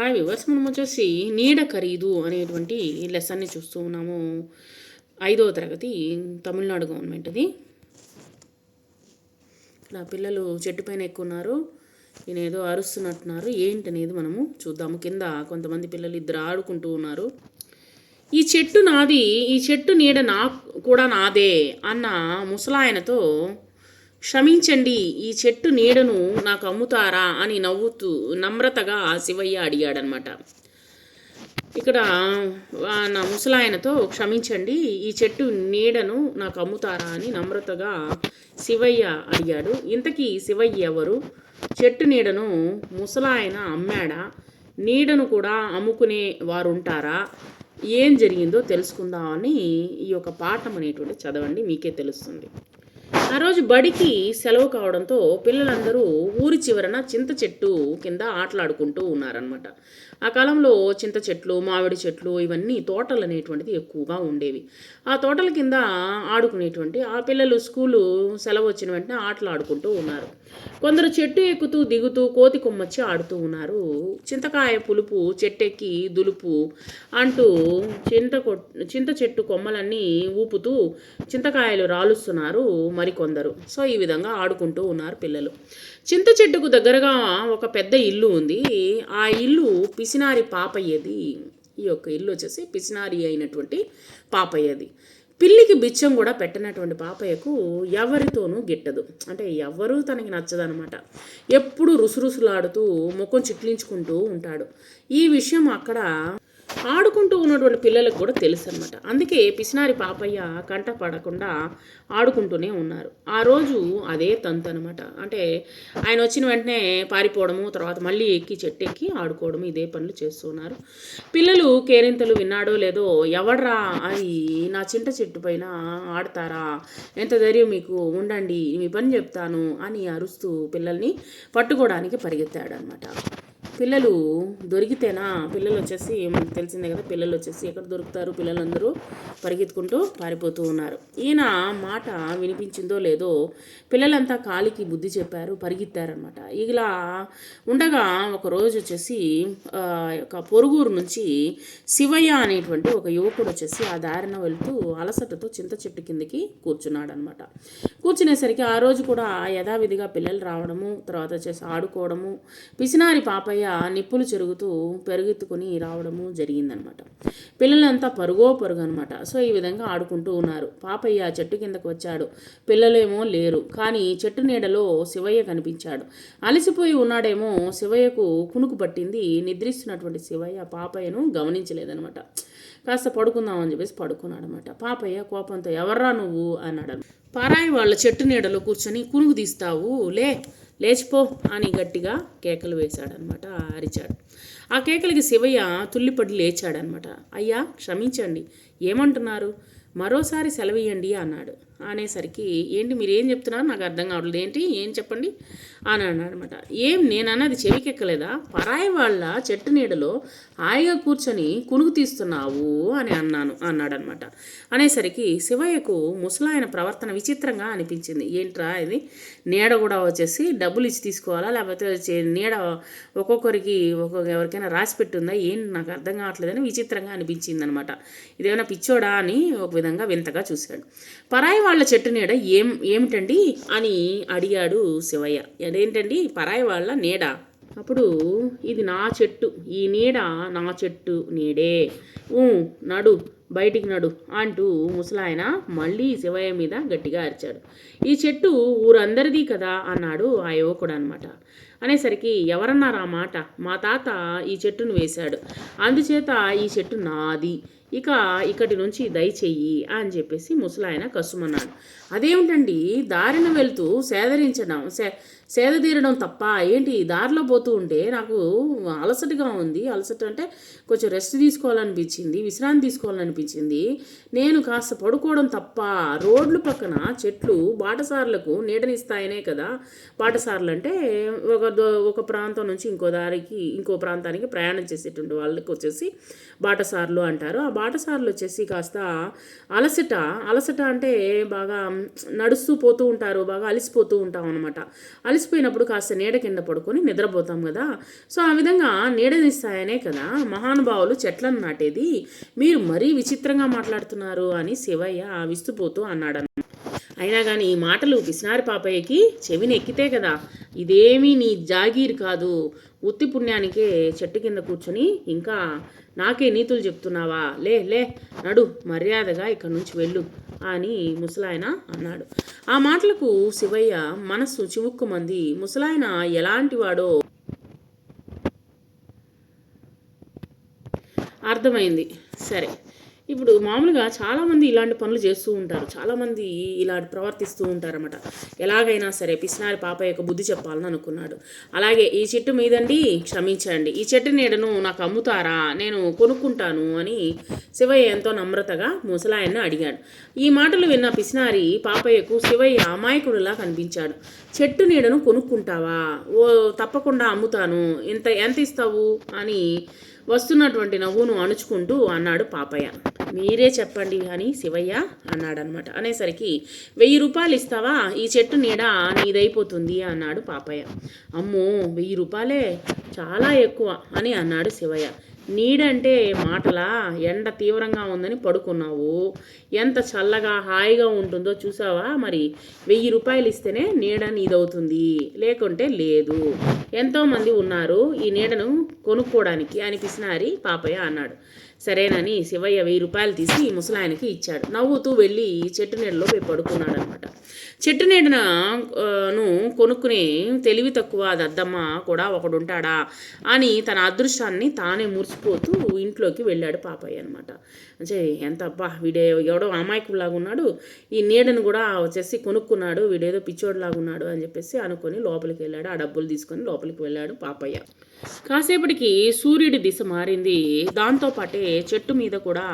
Hi viewers మనం వచ్చేసి నీడ ఖరీదు అనేటువంటి లెసన్ని చూస్తూ ఉన్నాము. ఐదవ తరగతి తమిళనాడు గవర్నమెంట్ది ఇక్కడ పిల్లలు చెట్టు పైన ఎక్కున్నారు. ఈయన ఏదో అరుస్తున్నట్టున్నారు. ఏంటనేది మనము చూద్దాము. కింద కొంతమంది పిల్లలు ఇద్దరు ఆడుకుంటూ ఉన్నారు. ఈ చెట్టు నాది ఈ చెట్టు నీడ నా కూడా నాదే అన్న ముసలాయనతో క్షమించండి ఈ చెట్టు నీడను నాకు అమ్ముతారా అని నవ్వుతూ నమ్రతగా శివయ్య అడిగాడనమాట. ఇక్కడ నా ముసలాయనతో క్షమించండి ఈ చెట్టు నీడను నాకు అమ్ముతారా అని నమ్రతగా శివయ్య అడిగాడు. ఇంతకీ శివయ్య ఎవరు? చెట్టు నీడను ముసలాయన అమ్మాడా? నీడను కూడా అమ్ముకునే వారు ఉంటారా ఏం జరిగిందో తెలుసుకుందామని ఈ యొక్క పాఠం అనేటువంటి చదవండి మీకే తెలుస్తుంది. ఆ రోజు బడికి సెలవు కావడంతో పిల్లలందరూ ఊరి చివరన చింత చెట్టు కింద ఆటలాడుకుంటూ ఉన్నారనమాట ఆ కాలంలో చింత చెట్లు మామిడి చెట్లు ఇవన్నీ తోటలు అనేటువంటిది ఎక్కువగా ఉండేవి. ఆ తోటల కింద ఆడుకునేటువంటి ఆ పిల్లలు స్కూలు సెలవు వచ్చిన వెంటనే ఆటలు ఆడుకుంటూ ఉన్నారు. కొందరు చెట్టు ఎక్కుతూ దిగుతూ కోతి కొమ్మచ్చి ఆడుతూ ఉన్నారు. చింతకాయ పులుపు చెట్టెక్కి దులుపు అంటూ చింత కొ- చింత చెట్టు కొమ్మలన్నీ ఊపుతూ చింతకాయలు రాలుస్తున్నారు. మరి మరికొందరు సో ఈ విధంగా ఆడుకుంటూ ఉన్నారు పిల్లలు. చింత చెట్టుకు దగ్గరగా ఒక పెద్ద ఇల్లు ఉంది. ఆ ఇల్లు పిసినారి పాపయ్యది. ఈ యొక్క ఇల్లు వచ్చేసి పిసినారి అయినటువంటి పాపయ్యది. పిల్లికి బిచ్చం కూడా పెట్టినటువంటి పాపయ్యకు ఎవరితోనూ గిట్టదు. అంటే ఎవరు తనకి నచ్చదనమాట. ఎప్పుడు రుసురుసులాడుతూ ముఖం చిట్లించుకుంటూ ఉంటాడు. ఈ విషయం అక్కడ ఆడుకుంటూ ఉన్నటువంటి పిల్లలకు కూడా తెలుసు అనమాట అందుకే పిసినారి పాపయ్య కంట పడకుండా ఆడుకుంటూనే ఉన్నారు. ఆ రోజు అదే తంతు అనమాట అంటే ఆయన వచ్చిన వెంటనే పారిపోవడము తర్వాత మళ్ళీ ఎక్కి చెట్టు ఎక్కి ఆడుకోవడము ఇదే పనులు చేస్తున్నారు. పిల్లలు కేరింతలు విన్నాడో లేదో ఎవడ్రా అది నా చింత చెట్టు పైన ఆడతారా? ఎంత ధైర్యం మీకు? ఉండండి మీ పని చెప్తాను అని అరుస్తూ పిల్లల్ని పట్టుకోవడానికి పరిగెత్తాడనమాట పిల్లలు దొరికితేనా? పిల్లలు వచ్చేసి మనకు తెలిసిందే కదా పిల్లలు వచ్చేసి ఎక్కడ దొరుకుతారు? పిల్లలందరూ పరిగెత్తుకుంటూ పారిపోతూ ఉన్నారు. ఈయన మాట వినిపించిందో లేదో పిల్లలంతా కాలికి బుద్ధి చెప్పారు పరిగెత్తారనమాట ఇలా ఉండగా ఒక రోజు వచ్చేసి ఒక పొరుగురు నుంచి శివయ్య అనేటువంటి ఒక యువకుడు వచ్చేసి ఆ దారిన వెళ్తూ అలసటతో చింత చెట్టు కిందకి కూర్చున్నాడు అనమాట కూర్చునేసరికి ఆ రోజు కూడా యథావిధిగా పిల్లలు రావడము తర్వాత వచ్చేసి ఆడుకోవడము పిసినారి పాపయ్య నిప్పులు చెరుగుతూ పెరుగెత్తుకుని రావడము జరిగిందనమాట. పిల్లలంతా పరుగో పరుగు అనమాట సో ఈ విధంగా ఆడుకుంటూ ఉన్నారు. పాపయ్య చెట్టు కిందకు వచ్చాడు. పిల్లలేమో లేరు. కానీ చెట్టు నీడలో శివయ్య కనిపించాడు. అలసిపోయి ఉన్నాడేమో శివయ్యకు కునుకు పట్టింది. నిద్రిస్తున్నటువంటి శివయ్య పాపయ్యను గమనించలేదనమాట. కాస్త పడుకుందామని చెప్పేసి పడుకున్నాడు అనమాట పాపయ్య కోపంతో ఎవర్రా నువ్వు? అన్నాడు పారాయి వాళ్ళ చెట్టు నీడలో కూర్చొని కునుగు తీస్తావు లే లేచిపో అని గట్టిగా కేకలు వేశాడనమాట అరిచాడు ఆ కేకలకి శివయ్య తుల్లిపడి లేచాడనమాట అయ్యా క్షమించండి. ఏమంటున్నారు? మరోసారి సెలవియండి అన్నాడు. అనేసరికి ఏంటి మీరు ఏం చెప్తున్నారు? నాకు అర్థం కావట్లేదు. ఏంటి? ఏం చెప్పండి? అని అన్నాడు అనమాట ఏం నేనన్నది చెవికెక్కలేదా? పరాయి వాళ్ళ చెట్టు నీడలో హాయిగా కూర్చొని కునుకు తీస్తున్నావు అని అన్నాను అన్నాడనమాట అనేసరికి శివయ్యకు ముసలాయన ప్రవర్తన విచిత్రంగా అనిపించింది. ఏంట్రా ఇది? నీడ కూడా వచ్చేసి డబ్బులు ఇచ్చి తీసుకోవాలా? లేకపోతే నీడ ఒక్కొక్కరికి ఒక్కొక్క ఎవరికైనా రాసి పెట్టుందా? ఏంటి? నాకు అర్థం కావట్లేదని విచిత్రంగా అనిపించింది అనమాట ఇదేమైనా పిచ్చోడా అని ఒక విధంగా వింతగా చూశాడు. పరాయి వాళ్ళ చెట్టు నీడ ఏం ఏమిటండి అని అడిగాడు శివయ్య. అదేంటండి? పరాయి వాళ్ళ నీడ. అప్పుడు ఇది నా చెట్టు ఈ నీడ నా చెట్టు నీడే. ఊ నడు బయటికి నడు అంటూ ముసలాయన మళ్ళీ శివయ్య మీద గట్టిగా అరిచాడు. ఈ చెట్టు ఊరందరిది కదా అన్నాడు ఆ యువకుడు అనమాట అనేసరికి ఎవరన్నారు ఆ మాట? మా తాత ఈ చెట్టును వేశాడు. అందుచేత ఈ చెట్టు నాది. ఇక ఇక్కడి నుంచి దయచెయ్యి అని చెప్పేసి ముసలాయన కసుమన్నాడు. అదేమిటండి? దారిన వెళ్తూ సేదరించడం సే సేదతీరడం తప్ప ఏంటి? దారిలో పోతూ ఉంటే నాకు అలసటగా ఉంది. అలసట అంటే కొంచెం రెస్ట్ తీసుకోవాలనిపించింది విశ్రాంతి తీసుకోవాలనిపించింది. నేను కాస్త పడుకోవడం తప్ప రోడ్ల పక్కన చెట్లు బాటసార్లకు నీడనిస్తాయనే కదా. బాటసార్లు అంటే ఒక దో- ఒక ప్రాంతం నుంచి ఇంకో దారికి ఇంకో ప్రాంతానికి ప్రయాణం చేసేటువంటి వాళ్ళకి వచ్చేసి బాటసార్లు అంటారు. ఆ బాటసారులు వచ్చేసి కాస్త అలసట అలసట అంటే బాగా నడుస్తూ పోతూ ఉంటారు బాగా అలసిపోతూ ఉంటాం అనమాట అలసిపోయినప్పుడు కాస్త నీడ కింద పడుకొని నిద్రపోతాం కదా. సో ఆ విధంగా నీడనిస్తాయనే కదా మహానుభావులు చెట్లను నాటేది. మీరు మరీ విచిత్రంగా మాట్లాడుతున్నారు అని శివయ్య విస్తుపోతూ అన్నాడన్నమాట. అయినా కానీ ఈ మాటలు పిసినారి పాపయ్యకి చెవిని ఎక్కితే కదా ఇదేమీ నీ జాగీర్ కాదు. ఉత్తి పుణ్యానికే చెట్టు కింద కూర్చొని ఇంకా నాకే నీతులు చెప్తున్నావా? లే లే నడు మర్యాదగా ఇక్కడి నుంచి వెళ్ళు అని ముసలాయన అన్నాడు. ఆ మాటలకు శివయ్య మనస్సు చివుక్కుమంది. ముసలాయన ఎలాంటి వాడో అర్థమైంది. సరే ఇప్పుడు మామూలుగా చాలామంది ఇలాంటి పనులు చేస్తూ ఉంటారు. చాలామంది ఇలా ప్రవర్తిస్తూ ఉంటారన్నమాట. ఎలాగైనా సరే పిసినారి పాప యొక్క బుద్ధి చెప్పాలని అనుకున్నాడు. అలాగే ఈ చెట్టు మీదండి క్షమించండి. ఈ చెట్టు నీడను నాకు అమ్ముతారా? నేను కొనుక్కుంటాను అని శివయ్య ఎంతో నమ్రతగా ముసలాయన్ని అడిగాడు. ఈ మాటలు విన్న పిసినారి పాపయ్యకు శివయ్య అమాయకుడిలా కనిపించాడు. చెట్టు నీడను కొనుక్కుంటావా? ఓ తప్పకుండా అమ్ముతాను. ఇంత ఎంత ఇస్తావు? అని వస్తున్నటువంటి నవ్వును అణుచుకుంటూ అన్నాడు పాపయ్య. మీరే చెప్పండి అని శివయ్య అన్నాడనమాట అనేసరికి వెయ్యి రూపాయలు ఇస్తావా? ఈ చెట్టు నీడ నీదైపోతుంది అన్నాడు పాపయ్య. అమ్మో వెయ్యి రూపాయలే? చాలా ఎక్కువ అని అన్నాడు శివయ్య. నీడంటే మాటలా? ఎండ తీవ్రంగా ఉందని పడుకున్నావు. ఎంత చల్లగా హాయిగా ఉంటుందో చూసావా? మరి వెయ్యి రూపాయలు ఇస్తేనే నీడ నీదవుతుంది. లేకుంటే లేదు. ఎంతోమంది ఉన్నారు ఈ నీడను కొనుక్కోవడానికి అనిపిసినారి పాపయ్య అన్నాడు. సరేనని శివయ్య వెయ్యి రూపాయలు తీసి ముసలాయనకి ఇచ్చాడు. నవ్వుతూ వెళ్ళి చెట్టు నీడలో పోయి పడుకున్నాడు అనమాట చెట్టు నీడనను కొనుక్కునే తెలివి తక్కువ దద్దమ్మ కూడా ఒకడు ఉంటాడా అని తన అదృష్టాన్ని తానే మురిసిపోతూ ఇంట్లోకి వెళ్ళాడు పాపయ్య అనమాట అంటే ఎంత అబ్బా వీడే ఎవడో అమాయకులాగా ఉన్నాడు ఈ నీడను కూడా వచ్చేసి కొనుక్కున్నాడు వీడేదో పిచ్చోడులాగా ఉన్నాడు అని చెప్పేసి అనుకొని లోపలికి వెళ్ళాడు. ఆ డబ్బులు తీసుకొని లోపలికి వెళ్ళాడు పాపయ్య. కాసేపటికి సూర్యుడి దిశ మారింది. దాంతోపాటే చెట్టు మీద కూడా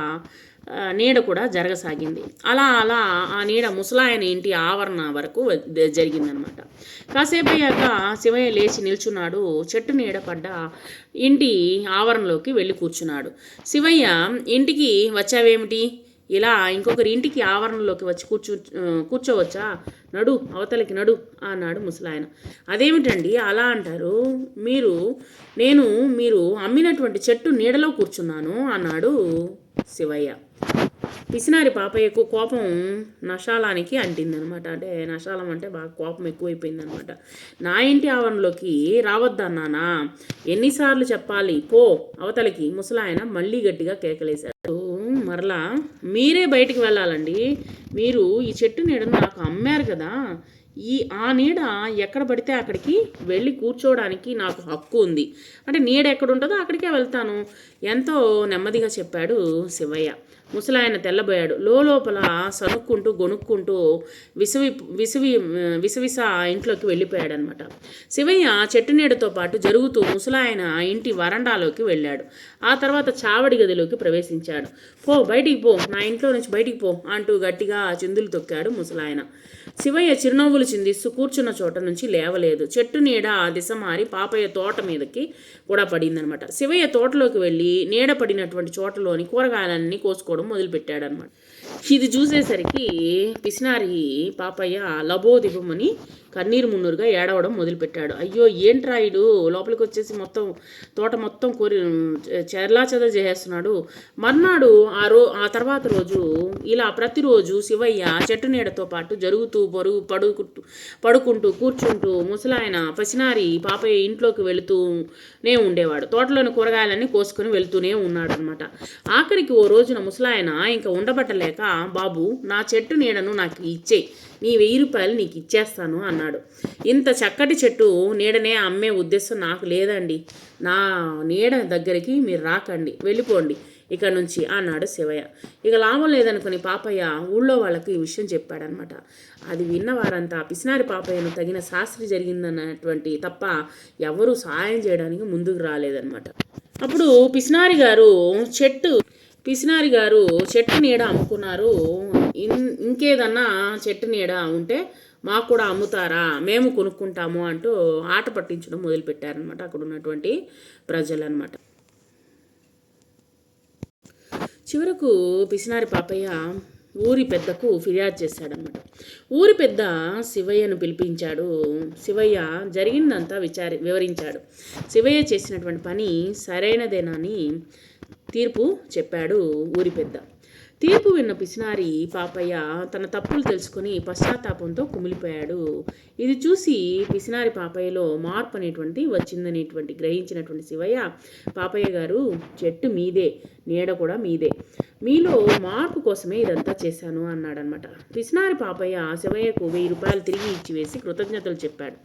నీడ కూడా జరగసాగింది. అలా అలా ఆ నీడ ముసలాయన ఇంటి ఆవరణ వరకు జరిగిందనమాట. కాసేపు అయ్యాక శివయ్య లేచి నిల్చున్నాడు. చెట్టు నీడ పడ్డ ఇంటి ఆవరణలోకి వెళ్ళి కూర్చున్నాడు. శివయ్య ఇంటికి వచ్చావేమిటి? ఇలా ఇంకొకరి ఇంటికి ఆవరణలోకి వచ్చి కూర్చో కూర్చోవచ్చా? నడు అవతలకి నడు అన్నాడు ముసలాయన. అదేమిటండి అలా అంటారు? మీరు నేను మీరు అమ్మినటువంటి చెట్టు నీడలో కూర్చున్నాను అన్నాడు శివయ్య. పిసినారి పాపయ్యకు కోపం నషాలానికి అంటిందనమాట. అంటే నషాలం అంటే బాగా కోపం ఎక్కువైపోయిందనమాట. నా ఇంటి ఆవరణలోకి రావద్దన్నానా ఎన్నిసార్లు చెప్పాలి? పో. అవతలికి ముసలాయన మళ్ళీ గట్టిగా కేకలేశాడు. మరలా మీరే బయటికి వెళ్ళాలండి. మీరు ఈ చెట్టు నీడను నాకు అమ్మారు కదా. ఈ ఆ నీడ ఎక్కడ పడితే అక్కడికి వెళ్ళి కూర్చోవడానికి నాకు హక్కు ఉంది. అంటే నీడ ఎక్కడ ఉంటుందో అక్కడికే వెళ్తాను. ఎంతో నెమ్మదిగా చెప్పాడు శివయ్య. ముసలాయన తెల్లబోయాడు. లోపల సనుక్కుంటూ గొనుక్కుంటూ విసివి విసివి విసవిస ఇంట్లోకి వెళ్ళిపోయాడు అనమాట శివయ్య చెట్టు నీడతో పాటు జరుగుతూ ముసలాయన ఇంటి వరండాలోకి వెళ్ళాడు. ఆ తర్వాత చావడి గదిలోకి ప్రవేశించాడు. పో బయటికి పో నా ఇంట్లో నుంచి బయటికి పో అంటూ గట్టిగా చిందులు తొక్కాడు ముసలాయన. శివయ్య చిరునవ్వులు చిందిస్తూ కూర్చున్న చోట నుంచి లేవలేదు. చెట్టు నీడ ఆ దిశ మారి పాపయ్య తోట మీదకి కూడా పడిందనమాట. శివయ్య తోటలోకి వెళ్ళి నీడ పడినటువంటి చోటలోని కూరగాయలన్నీ కోసుకోవడం మొదలుపెట్టాడనమాట ఇది చూసేసరికి పిసినారి పాపయ్య లబోదిబమని కన్నీరు మున్నూరుగా ఏడవడం మొదలుపెట్టాడు. అయ్యో ఏంట్రాయుడు లోపలికి వచ్చేసి మొత్తం తోట మొత్తం కోరి చెర్లా చెద చేసేస్తున్నాడు. మర్నాడు ఆ రో ఆ తర్వాత రోజు ఇలా ప్రతిరోజు శివయ్య చెట్టు నీడతో పాటు జరుగుతూ పరుగు పడుకుంటూ పడుకుంటూ కూర్చుంటూ ముసలాయన పసినారి పాపయ్య ఇంట్లోకి వెళుతూనే ఉండేవాడు. తోటలోని కూరగాయలన్నీ కోసుకొని వెళ్తూనే ఉన్నాడు అనమాట ఆఖరికి ఓ రోజున ముసలాయన ఇంకా ఉండబట్టలేక బాబు నా చెట్టు నీడను నాకు ఇచ్చేయి. నీ వెయ్యి రూపాయలు నీకు ఇచ్చేస్తాను అన్నాడు. ఇంత చక్కటి చెట్టు నీడనే అమ్మే ఉద్దేశం నాకు లేదండి. నా నీడ దగ్గరికి మీరు రాకండి వెళ్ళిపోండి ఇక్కడ నుంచి అన్నాడు శివయ్య. ఇక లాభం లేదనుకుని పాపయ్య ఊళ్ళో వాళ్ళకి ఈ విషయం చెప్పాడనమాట. అది విన్న వారంతా పిసినారి పాపయ్యను తగిన శాస్త్రి జరిగిందన్నటువంటి తప్ప ఎవరూ సహాయం చేయడానికి ముందుకు రాలేదనమాట అప్పుడు పిసినారి గారు చెట్టు పిసినారి గారు చెట్టు నీడ అమ్ముకున్నారు. ఇన్ ఇంకేదన్నా చెట్టు నీడ ఉంటే మాకు కూడా అమ్ముతారా మేము కొనుక్కుంటాము అంటూ ఆట పట్టించడం మొదలుపెట్టారనమాట అక్కడ ఉన్నటువంటి ప్రజలన్నమాట. చివరకు పిసినారి పాపయ్య ఊరి పెద్దకు ఫిర్యాదు చేశాడనమాట ఊరి పెద్ద శివయ్యను పిలిపించాడు. శివయ్య జరిగిందంతా విచారి వివరించాడు. శివయ్య చేసినటువంటి పని సరైనదేనని తీర్పు చెప్పాడు ఊరి పెద్ద. తీర్పు విన్న పిసినారి పాపయ్య తన తప్పులు తెలుసుకొని పశ్చాత్తాపంతో కుమిలిపోయాడు. ఇది చూసి పిసినారి పాపయ్యలో మార్పు అనేటువంటి వచ్చిందనేటువంటి గ్రహించినటువంటి శివయ్య పాపయ్య గారు చెట్టు మీదే నీడ కూడా మీదే. మీలో మార్పు కోసమే ఇదంతా చేశాను అన్నాడనమాట పిసినారి పాపయ్య శివయ్యకు వెయ్యి రూపాయలు తిరిగి ఇచ్చివేసి కృతజ్ఞతలు చెప్పాడు.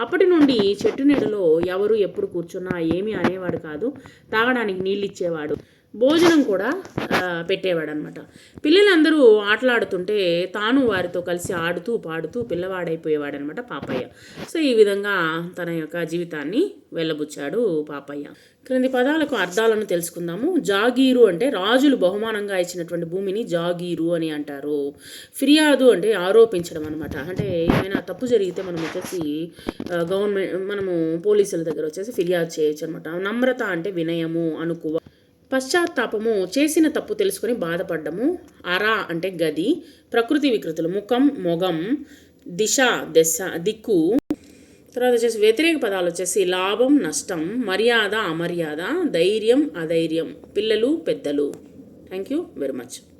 అప్పటి నుండి చెట్టు నీడలో ఎవరు ఎప్పుడు కూర్చున్నా ఏమీ అనేవాడు కాదు. తాగడానికి నీళ్ళు ఇచ్చేవాడు. భోజనం కూడా పెట్టేవాడు అనమాట పిల్లలందరూ ఆటలాడుతుంటే తాను వారితో కలిసి ఆడుతూ పాడుతూ పిల్లవాడైపోయేవాడు అనమాట పాపయ్య. సో ఈ విధంగా తన యొక్క జీవితాన్ని వెళ్ళబుచ్చాడు పాపయ్య. క్రింది పదాలకు అర్థాలను తెలుసుకుందాము. జాగీరు అంటే రాజులు బహుమానంగా ఇచ్చినటువంటి భూమిని జాగీరు అని అంటారు. ఫిర్యాదు అంటే ఆరోపించడం అనమాట అంటే ఏమైనా తప్పు జరిగితే మనం వచ్చేసి గవర్నమెంట్ మనము పోలీసుల దగ్గర వచ్చేసి ఫిర్యాదు చేయొచ్చు అనమాట నమ్రత అంటే వినయము అనుకువ పశ్చాత్తాపము చేసిన తప్పు తెలుసుకొని బాధపడ్డము. అరా అంటే గది ప్రకృతి వికృతులు ముఖం మొగం దిశ దశ దిక్కు. తర్వాత వచ్చేసి వ్యతిరేక పదాలు వచ్చేసి లాభం నష్టం మర్యాద అమర్యాద ధైర్యం అధైర్యం పిల్లలు పెద్దలు. Thank you very much